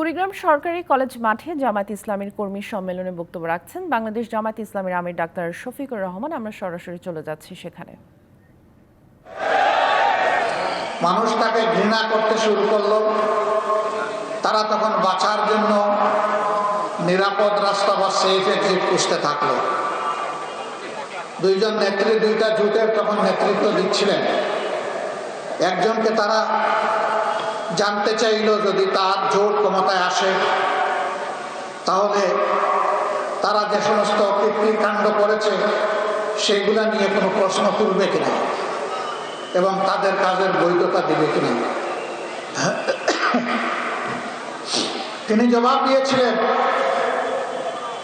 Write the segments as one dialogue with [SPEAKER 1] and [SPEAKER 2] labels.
[SPEAKER 1] কুড়িগ্রাম সরকারি কলেজ মাঠে জামাত ইসলামীর কর্মী সম্মেলনে বক্তব্য রাখছেন বাংলাদেশ জামাত ইসলামীর আমির ডাক্তার শফিকুর রহমান। আমরা সরাসরি চলে যাচ্ছি সেখানে।
[SPEAKER 2] মানুষ তাকে ঘৃণা করতে শুরু করল। তারা তখন বাঁচার জন্য নিরাপদ রাস্তা বা সেফ এক্সিট খুঁজতে থাকল। দুইজন নেত্রী, দুইটা জুটের তখন নেতৃত্ব দিচ্ছিলেন। একজনকে তারা জানতে চাইল যদি তার জোট ক্ষমতায় আসে, তাহলে তারা যে সমস্ত কাণ্ড করেছে, সেগুলা নিয়ে কোনো প্রশ্ন তুলবে কিনা? এবং তাদের কাজের বৈধতা দিবে কিনা? তিনি জবাব দিয়েছিলেন,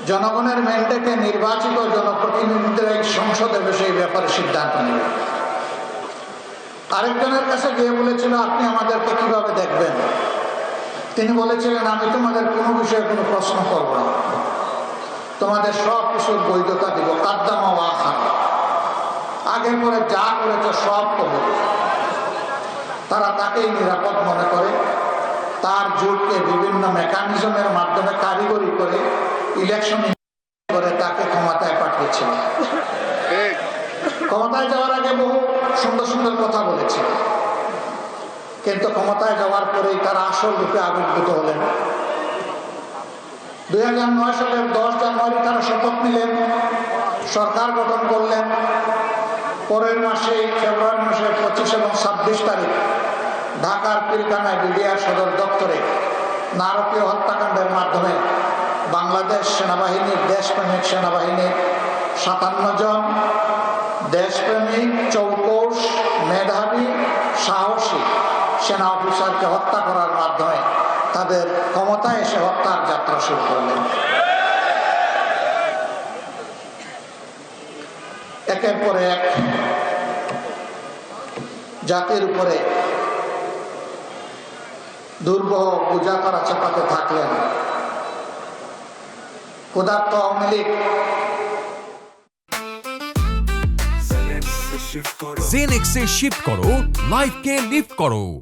[SPEAKER 2] জনগণের ম্যান্ডেটে নির্বাচিত জনপ্রতিনিধিদের এই সংসদে সেই ব্যাপারে সিদ্ধান্ত নেবে। আরেকজনের কাছে গিয়ে বলেছিল, আপনি আমাদেরকে কীভাবে দেখবেন? তিনি বলেছিলেন, আমি তোমাদের কোনো বিষয়ে কোনো প্রশ্ন করব না। তোমাদের সব কিছুর বৈধতা দিব। কাদ্দামা খান আগে পরে যা করেছে সব কবল তারা তাকেই নিরাপদ মনে করে। তার জোটকে বিভিন্ন মেকানিজমের মাধ্যমে কারিগরি করে, ইলেকশন করে তাকে ক্ষমতায় পাঠিয়েছিল। ক্ষমতায় যাওয়ার আগে বহু সুন্দর সুন্দর কথা বলেছিল কিন্তু ক্ষমতায় যাওয়ার পরেই তারা আসল রূপে আবির্ভূত হলেন। দুই হাজার নয় সালের দশ জানুয়ারি তারা শপথ নিলেন, সরকার গঠন করলেন। পরের মাসে, ফেব্রুয়ারি মাসের পঁচিশ এবং ছাব্বিশ তারিখ ঢাকার পিলখানায় বিডিআর সদর দপ্তরে নারকীয় হত্যাকাণ্ডের মাধ্যমে বাংলাদেশ সেনাবাহিনীর দেশপ্রেমিক সেনাবাহিনীর সাতান্ন জন দেশপ্রেমিক চৌকোষ মেধাবী, সাহসী সেনা অফিসারকে হত্যা করার মাধ্যমে তাদের ক্ষমতায় এসে হত্যার যাত্রা শুরু করলেন। একের পরে এক জাতির উপরে দুর্বহ পূজা করা চাপাতে থাকলেন। ক্ষুধার্ত আওয়ামী লীগ
[SPEAKER 3] জেনেক্সে শিফট করো লাইফকে লিফট করো।